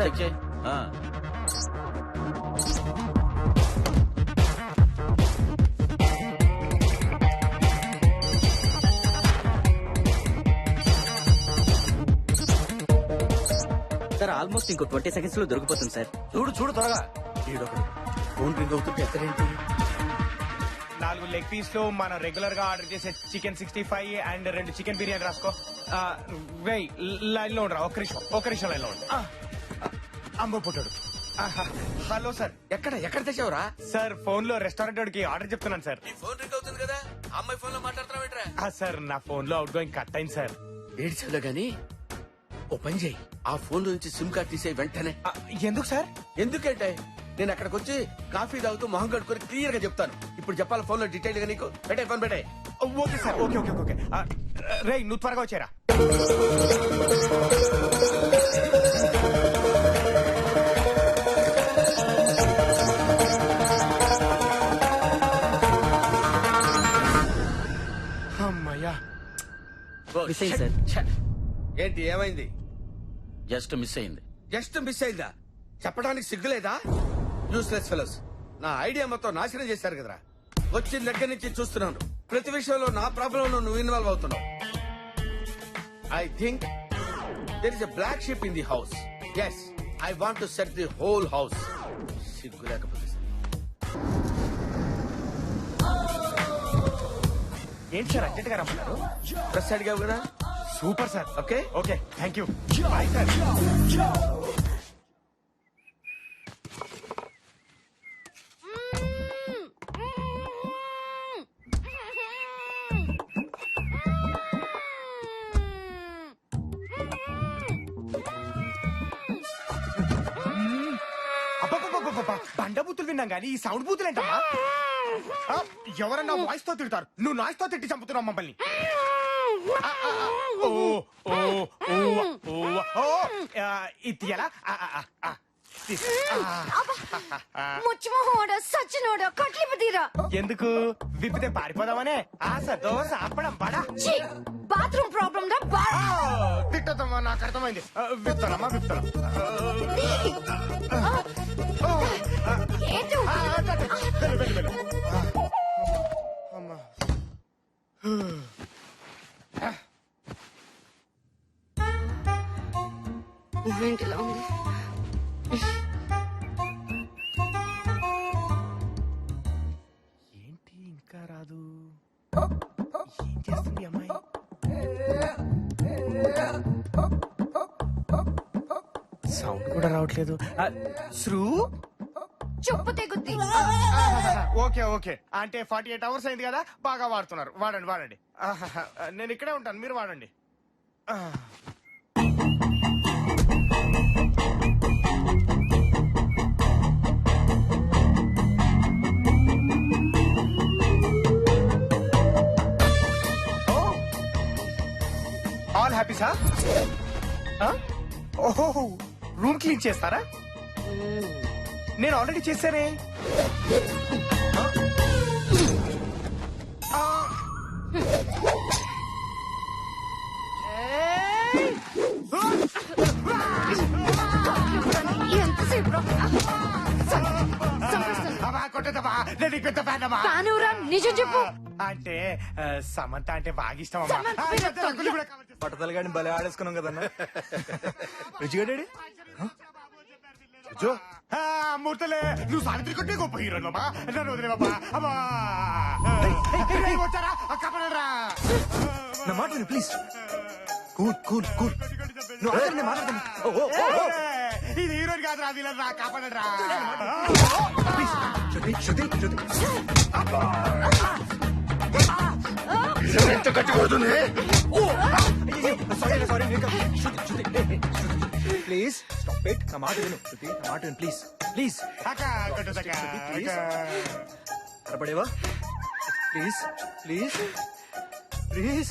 Check చేయి. Sir almost ఇంకో twenty సెకండ్స్లో దొరికిపోతుంది సార్ చూడు చూడు త్వరగా. ఈడొకడు. ఫోన్ రింగ్ అవుతుంటే ఎక్కడేంటి నాలుగు లెగ్ పీస్లో మనం రెగ్యులర్గా ఆర్డర్ చేసే చికెన్ సిక్స్టీ ఫైవ్ అండ్ రెండు చికెన్ బిర్యానీ రాసుకో. వెయ్ లైన్లో ఉండరా? ఒక్క నిమిషం ఒక్క నిమిషం లైన్లో ఉండు. అమ్మ పుట్టాడు. ఆహా, హలో సార్ ఎక్కడ ఎక్కడ తెచ్చావురా? సార్ ఫోన్లో రెస్టారెంట్ వాడికి ఆర్డర్ చెప్తున్నాను సార్. నీ ఫోన్ రింగ్ అవుతుంది కదా అమ్మాయి ఫోన్లో మాట్లాడుతున్నావు ఏంట్రా? ఆ, సార్ నా ఫోన్లో అవుట్ గోయింగ్ కట్ అయింది సార్. ఏడ్చావులే గాని ఓ పని చేయి ఆ ఫోన్ నుంచి సిమ్ కార్డ్ తీసే వెంటనే. ఆ, ఎందుకు సార్? ఎందుకంటే నేను అక్కడికి వచ్చి కాఫీ తాగుతూ మొహం కడుకొని క్లియర్గా చెప్తాను. ఇప్పుడు చెప్పాలి ఫోన్లో డీటెయిల్గా నీకు? పెట్టే ఫోన్ పెట్టే. Okay sir okay okay okay రే నువ్వు త్వరగా వచ్చారా మిస్ అయింది సార్. ఏంటి ఏమైంది? జస్ట్ మిస్ అయింది. జస్ట్ మిస్ అయిందా? చెప్పడానికి సిగ్గులేదా? యూస్లెస్ ఫెలోస్ నా ఐడియా మొత్తం నాశనం చేశారు కదరా. వచ్చిన దగ్గర నుంచి చూస్తున్నాను. ప్రతి విషయంలో నా ప్రాబ్లం నువ్వు ఇన్వాల్వ్ అవుతున్నావు. I think there is a black sheep in the house as I want to set the whole house సిగ్గు లేకపోతే ఏంటి సార్? అర్జెంట్గా రమ్మన్నారు ప్రెస్ అడిగావు కదా? Super sir. Okay okay. Thank you. Bye sir అబ్బబ్బబ్బబ్బబ్బ! బండ బూతులు విన్నాం కానీ ఈ సౌండ్ బూతులు ఏంటమ్మా ఆ, ఎవరన్నా వాయిస్తో తిడతారు. నువ్వు నాయిస్తో తిట్టి చంపుతున్నావు మమ్మల్ని. ఆ, ఆ, ఆ, ఓ ఓ ఓ ఓ ఓ. ఆ, ఇది ఎలా? ఆ, ఆ, ఆ, ఆ. తి- ఆ. ముచ్చిమోహోడ సచ్చినోడ కట్లిపు తీరా. ఎందుకు? విప్పితే పారిపోదామనే? ఆశ దోశ అప్పడం బడా ఛీ! బాత్రూమ్ ప్రాబ్లం రా బా తిట్టదమ్మా నాకు అర్థమైంది ఆ, విప్తానమ్మా విప్తాను ఏంటో సౌండ్ కూడా రావట్లేదు. శ్రూ? చెప్పు తెగుద్ది. Okay okay. అంటే ఫార్టీ ఎయిట్ అవర్స్ అయింది కదా బాగా వాడుతున్నారు. వాడండి వాడండి. ఆహాహా. నేను ఇక్కడే ఉంటాను మీరు వాడండి. ఆ. ఆల్ హ్యాపీ సార్ ఓహో. రూమ్ క్లీన్ చేస్తారా? నేను ఆల్రెడీ చేశానే. నిజం చెప్పు. అంటే సమంత అంటే బాగా ఇష్టం. పట్టతలు గాని భలే ఆడేసుకున్నాం కదన్నా రుచిగడేడి ఆ, మూర్తలే నువ్వు సావిత్రి కొట్టే గొప్ప హీరో బాబా నన్ను వదిలే బాబా. అమ్మా. వచ్చారా ఆ, కాపాడరా నా మాట విను ప్లీజ్ కూల్ కూల్ కూల్. నువ్వు ఆగండి, ఇది హీరోని కాదురా విలన్ రా ప్లీజ్ శృతి శృతి శృతి ఎంత కొడుతుంది? సారీ సారీ శృతి శృతి ఏ, ఏ, శృతి ప్లీజ్ స్టాప్ ఇట్ నా మాట విను శృతి నా మాట విను ప్లీజ్ ప్లీజ్ Please. కనపడేవా ప్లీజ్ ప్లీజ్ ప్లీజ్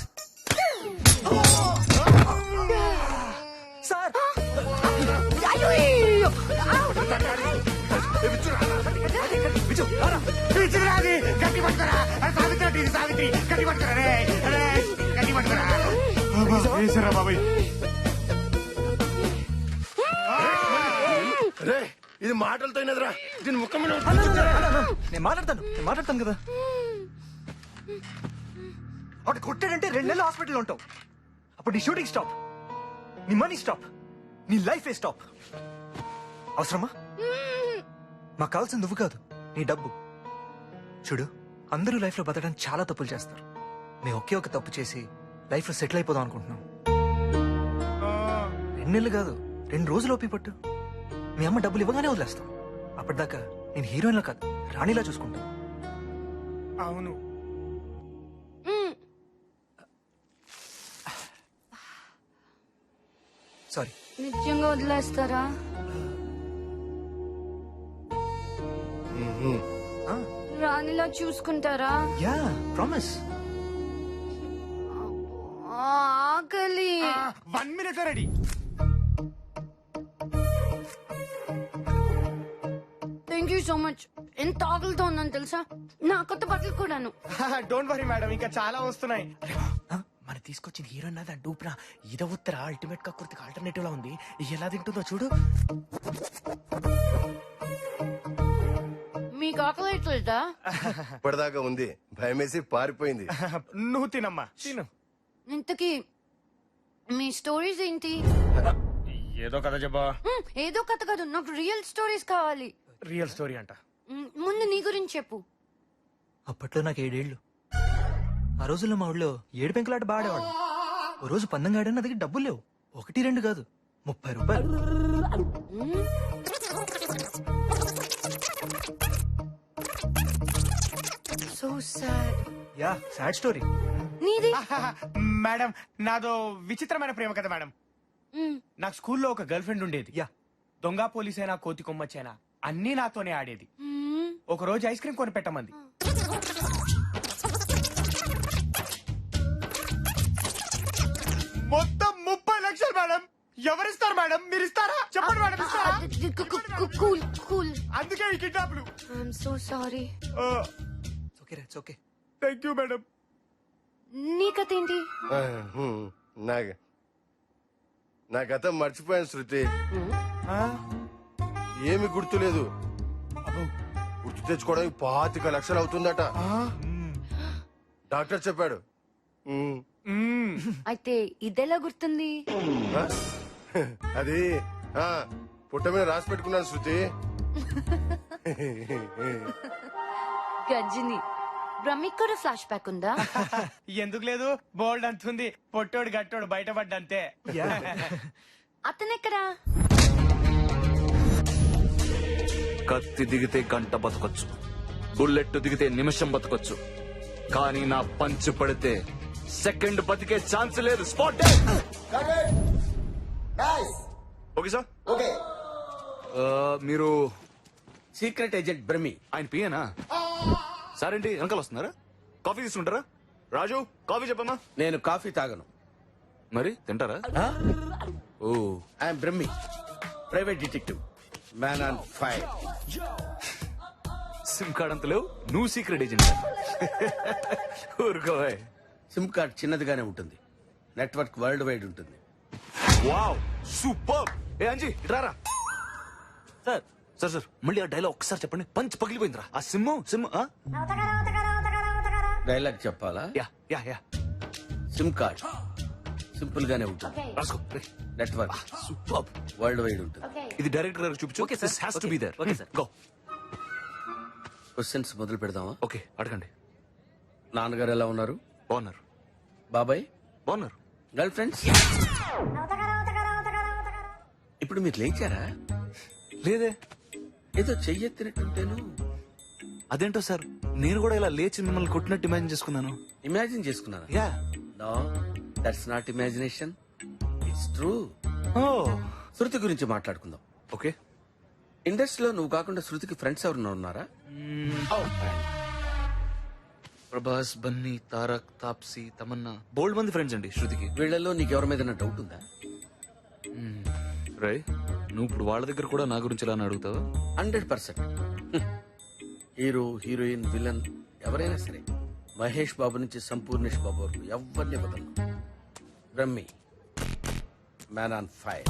సార్ అయ్యో, అయ్యో. విజు రారా పిచ్చిరాది గట్టి పట్టుకోరా. సావిత్రి సావిత్రి గట్టి పట్టుకోరా రే. గట్టి పట్టుకోరా. బాబాయ్? రే ఇది మాటలతో అయినదిరా దీని ముఖం మీద అన్న, అన్న, అన్న, అన్న, నేను మాట్లాడతాను నేను మాట్లాడతాను కదా. అటు కొట్టాడంటే రెండు నెలలు హాస్పిటల్ ఉంటావు. అప్పుడు నీ షూటింగ్ స్టాప్ నీ మనీ స్టాప్ నీ లైఫ్ ఏ స్టాప్ అవసరమా? మాకు కావాల్సింది నువ్వు కాదు నీ డబ్బు. చూడు అందరూ లైఫ్లో బతకడానికి చాలా తప్పులు చేస్తారు. మేము ఒకే ఒక తప్పు చేసి లైఫ్లో సెటిల్ అయిపోదాం అనుకుంటున్నాం. రెండు నెలలు కాదు రెండు రోజులు ఓపి పట్టు. మీ అమ్మ డబ్బులు ఇవ్వగానే వదిలేస్తాం. అప్పటిదాకా నేను హీరోయిన్లో కాదు రాణిలా చూసుకుంటాను అవును. సారీ. నిజంగా వదిలేస్తారా? రాణిలా చూసుకుంటారా? Yeah promise. ఆకలి. One minute ready. You so much ఎంత ఆకలితో ఉన్నాను తెలుసా? నా కొత్త బట్టలు కూడాను. డోంట్ వరీ మేడం ఇంకా చాలా వస్తున్నాయి. మన తీసుకొచ్చిన హీరోయిన్ అదా డూప్రా. ఇద ఉత్తర అల్టిమేట్ కక్కుర్తికి ఆల్టర్నేటివ్ లా ఉంది. ఎలా తింటుందో చూడు. మీకు ఆకలి అవుతుందా ఇప్పటిదాకా ఉంది. భయమేసి పారిపోయింది. నువ్వు తినమ్మా. తిను. ఇంతకీ మీ స్టోరీస్ ఏంటి? ఏదో కదా జబ్బా మ్, ఏదో కథ కాదు. నాకు రియల్ స్టోరీస్ కావాలి. రియల్ స్టోరీ అంట. మ్, ముందు నీ గురించి చెప్పు. అప్పట్లో నాకు ఏడేళ్ళు ఆ రోజుల్లో మా ఊళ్ళో ఏడు పెంకులాట బాడేవాడు. ఓ రోజు పందెం గాడని నా దగ్గర డబ్బులు లేవు. ఒకటి రెండు కాదు ముప్పై రూపాయలు. So sad yeah sad story. నీది? మేడం నాదో విచిత్రమైన ప్రేమ కదా మేడం. మ్, నాకు స్కూల్లో ఒక గర్ల్ ఫ్రెండ్ ఉండేది. యా. దొంగ పోలీసైనా కోతి కొమ్మచ్చైనా అన్నీ నాతోనే ఆడేది. ఒక రోజు ఐస్ క్రీమ్ కొని పెట్టమంది మొత్తం ముప్పై లక్షలు మేడం. ఎవరిస్తారు మేడం? మీరు ఇస్తారా? చెప్పండి మేడం. ఇస్తారా కూల్ కూల్. అందుకే ఈ కిడ్నాప్లు. ఐఎమ్ సో సారీ ఓకే రే ఓకే థ్యాంక్ యూ మేడం. నీ కథ ఏంటి. నా నా గత మర్చిపోయాను శృతి. ఏమి గుర్తులేదు. గుర్తు తెచ్చుకోవడానికి పాతిక లక్షలు అవుతుందట. డాక్టర్ చెప్పాడు. అయితే ఇదెలా గుర్తుంది? అది ఆ, పుట్ట మీద రాసి పెట్టుకున్నాను శృతి. గజ్జిని బ్రహ్మిక్ కూడా ఫ్లాష్ బ్యాక్ ఉందా? ఎందుకు లేదు? బోల్డ్ అంతుంది పొట్టోడు గట్టోడు బయటపడ్డంతే. అతనెక్కడా? కత్తి దిగితే గంట బతకొచ్చు. బుల్లెట్ దిగితే నిమిషం బతకొచ్చు. కానీ నా పంచు పడితే సెకండ్ బతికే ఛాన్స్ లేదు. Spot okay sir. ఓకే. మీరు సీక్రెట్ ఏజెంట్ బ్రహ్మి. ఆయన పియేనా సార్ ఏంటి వెనకాల వస్తున్నారా? కాఫీ తీసుకుంటారా? రాజు కాఫీ చెప్పమ్మా. నేను కాఫీ తాగను. మరి తింటారా? ఓ. I'm Brahmi private detective. Man on fire SIM card అంత లేవు నువ్వు సీక్రెట్ ఏజెంట్ ఊరుకోవాయ్ సిమ్ కార్డ్ చిన్నదిగానే ఉంటుంది. నెట్వర్క్ వరల్డ్ వైడ్ ఉంటుంది. Wow super. ఏ అంజీ ఇట్రారా సార్. సార్ సార్ మళ్ళీ ఆ డైలాగ్ ఒకసారి చెప్పండి. పంచ్ పగిలిపోయిందిరా. ఆ సిమ్ సిమ్? డైలాగ్ చెప్పాలా? Yeah yeah yeah. SIM card. Simple గానే ఉంటుంది. రాసుకో నెట్వర్క్ సూపర్. వరల్డ్ వైడ్ ఉంటుంది. ఇది డైరెక్టర్ గారికి చూపించు. Okay, sir. This has to Okay. Be there Okay, sir. Go questions మొదలు పెడదామా? ఓకే అడగండి. నాన్నగారు ఎలా ఉన్నారు? బాగున్నారు. బాబాయ్? బాగున్నారు. గర్ల్ ఫ్రెండ్స్ ఇప్పుడు మీరు లేచారా? లేదే. ఏదో చెయ్యెత్తినట్టుంటేను. అదేంటో సార్ నేను కూడా ఇలా లేచి మిమ్మల్ని కొట్టినట్టు ఇమాజిన్ చేసుకున్నాను. ఇమాజిన్ చేసుకున్నారా? Yeah no that's not imagination it's true oh Shruti గురించి మాట్లాడుకుందాం. ఓకే? ఇండస్ట్రీలో నువ్వు కాకుండా శృతికి ఫ్రెండ్స్ ఎవరన్నా ఉన్నారా? ప్రభాస్ బన్నీ తారక్ తాప్సీ తమన్నా బోల్డ్ మంది ఫ్రెండ్స్ అండి శృతికి. వీళ్ళలో నీకు ఎవరి మీద డౌట్ ఉందా? రై నువ్వు ఇప్పుడు వాళ్ళ దగ్గర కూడా నా గురించి ఇలా అని అడుగుతావా? Hundred percent hero heroine villain ఎవరైనా సరే మహేష్ బాబు నుంచి సంపూర్ణేష్ బాబు వరకు ఎవరిని వదలను? Brahmi man on fire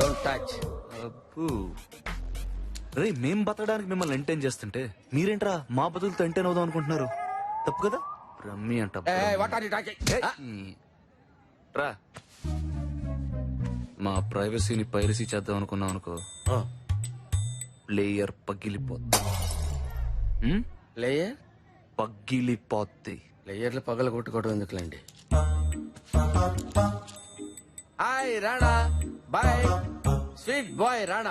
don't touch. రే మేం బతకడానికి మిమ్మల్ని ఎంటైన్ చేస్తుంటే మీరేంట్రా మా బతులతో ఎంటైన్ అవుదాం అనుకుంటున్నారు? తప్పు కదా? రమ్మి అంట వాట్ ఆర్ యు టాకింగ్ ఈ- రా. మా ప్రైవసీని పైరసీ చేద్దాం అనుకున్నాం అనుకో. ప్లేయర్ పగిలిపోద్ది. ఉమ్? పగిలిపోద్ది. లేయర్లు పగల కొట్టుకోవడం ఎందుకులేండి? Hi Rana. Bye. Sweet boy Rana.